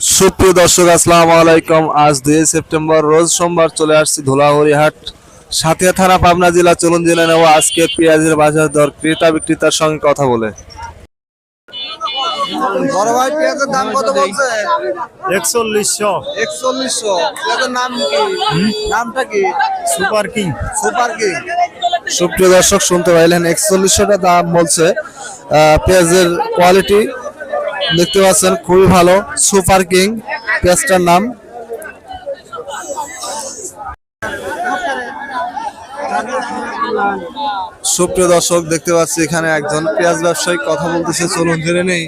সুপ্রিয় দর্শক আসসালামু আলাইকুম। আজ দুই সেপ্টেম্বর রোজ সোমবার চলে আসছি ধুলাহরিহাট সাথিয়া থানা পাবনা জেলা। চলুন জেনে নেব আজকে পেঁয়াজের বাজার দর ক্রেতা বিক্রেতার সঙ্গে কথা বলে। বড় ভাই পেঁয়াজের দাম কত বলছে? একচল্লিশশো। একচল্লিশশো। পেঁয়াজের নাম কি? নামটা কি? Super king. Super key. সুপ্রিয় দর্শক শুনতে পাইলেন একচল্লিশশো দাম বলছে। আহ, পেঁয়াজের কোয়ালিটি দেখতে পাচ্ছেন খুবই ভালো। সুপার কিং পেঁয়াজটার নাম। সুপ্রিয় দর্শক দেখতে পাচ্ছি এখানে একজন পেঁয়াজ ব্যবসায়ী কথা বলতেছে। চলুন জেনে নেই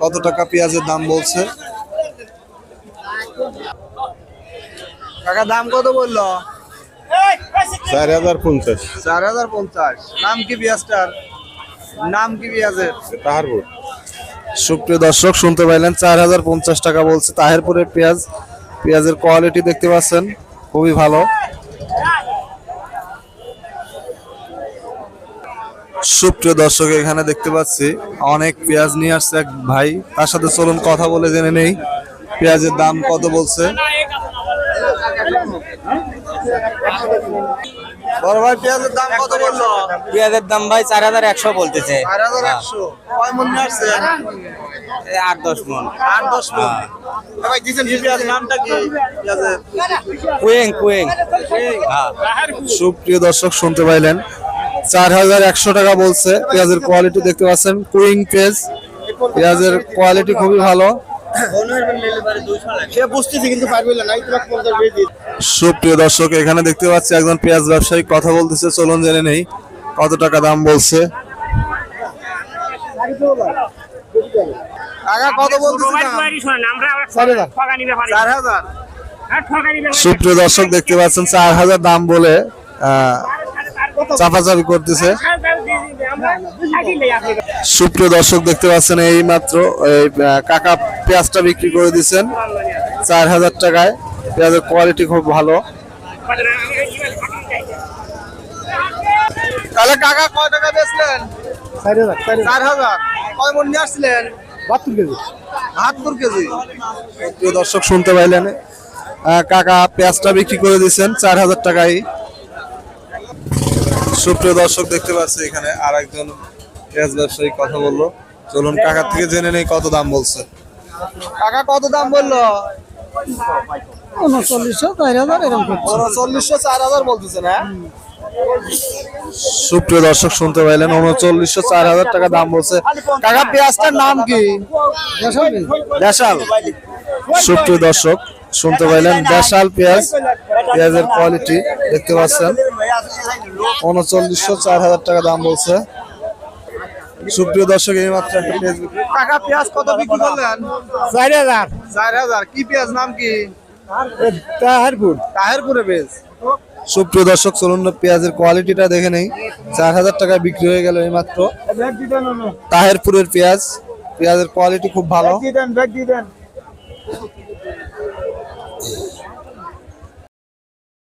কত টাকা পেঁয়াজের দাম বলছে। কাকা দাম কত বলল? চার হাজার পঞ্চাশ। চার হাজার পঞ্চাশ। নাম কি পেঁয়াজটার? নাম কি পেঁয়াজের? তাহারপুর সুপ্রিয় দর্শক, শুনতে পাইলেন চার হাজার পঞ্চাশ টাকা বলছে তাহেরপুরের পেঁয়াজ। পেঁয়াজের কোয়ালিটি দেখতে পাচ্ছেন, খুবই ভালো। সুপ্রিয় দর্শক, এখানে দেখতে পাচ্ছি অনেক পেঁয়াজ নিয়ে আসছে এক ভাই। তার সাথে চলুন কথা বলে জেনে নেই, পেঁয়াজের দাম কত বলছে। বড় ভাই পেঁয়াজের দাম কত বলল? পেঁয়াজের দাম ভাই চার হাজার একশো বলতেছে। চার হাজার একশো। কয় মন আসছে? আট দশ মন। আট দশ মন। ভাই দিচ্ছেন নামটা কি? কুয়েং কুয়েং। হ্যাঁ। সুপ্রিয় দর্শক শুনতে পাইলেন। চার হাজার একশো টাকা বলছে। পেঁয়াজের কোয়ালিটি দেখতে পাচ্ছেন। কুইং পেঁয়াজ। পেঁয়াজের কোয়ালিটি খুবই ভালো। সে বুঝতেছি কিন্তু পারবে না নাই তোমাকে পঞ্চাশ বেশি দিই সুপ্রিয় দর্শক এখানে দেখতে পাচ্ছি একজন পেঁয়াজ ব্যবসায়ী কথা বলতেছে চলুন জেনে নেই কত টাকা দাম বলছে। টাকা কত হাজার। সুপ্রিয় দর্শক দেখতে পাচ্ছেন চার হাজার দাম বলে আহ, চাপাচাপি করতেছে। সুপ্রিয় দর্শক দেখতে পাচ্ছেন এই মাত্র এই কাকা পেঁয়াজটা বিক্রি করে দিচ্ছেন চার হাজার টাকায়। পেঁয়াজের কোয়ালিটি খুব ভালো। তাহলে কাকা কয় টাকা বেচলেন? চার হাজার কয় মন নিয়ে আসছিলেন? বাহাত্তর কেজি। বাহাত্তর কেজি। প্রিয় দর্শক শুনতে পাইলেন। কাকা পেঁয়াজটা বিক্রি করে দিচ্ছেন চার হাজার টাকায়। সুপ্রিয় দর্শক দেখতে পাচ্ছি এখানে আর একজন পেঁয়াজ ব্যবসায়ী কথা বলল। চলুন কাকার থেকে জেনে নেই কত দাম বলছে। কাকা কত দাম বলল? উনচল্লিশশো চার হাজার এরকম উনচল্লিশশো চার হাজার বলতেছে না সুপ্রিয় দর্শক শুনতে পাইলেন উনচল্লিশশো চার হাজার টাকা দাম বলছে। কাকা পেঁয়াজটার নাম কি? দেশাল সুপ্রিয় দর্শক শুনতে পাইলেন দেশাল পেঁয়াজ পেঁয়াজের কোয়ালিটি দেখতে পাচ্ছেন। উনচল্লিশশো চার হাজার টাকা দাম বলছে। সুপ্রিয় দর্শক এই মাত্র একটা পেঁয়াজ কাকা পেঁয়াজ কত বিক্রি করলেন? চার হাজার। চার হাজার। কি পেঁয়াজ নাম কি? তাহারপুর। তাহেরপুরে পেঁয়াজ। সুপ্রিয় দর্শক চলুন না পেঁয়াজের কোয়ালিটিটা দেখে নেই। চার হাজার টাকায় বিক্রি হয়ে গেল এই মাত্র। তাহেরপুরের পেঁয়াজ। পেঁয়াজের কোয়ালিটি খুব ভালো।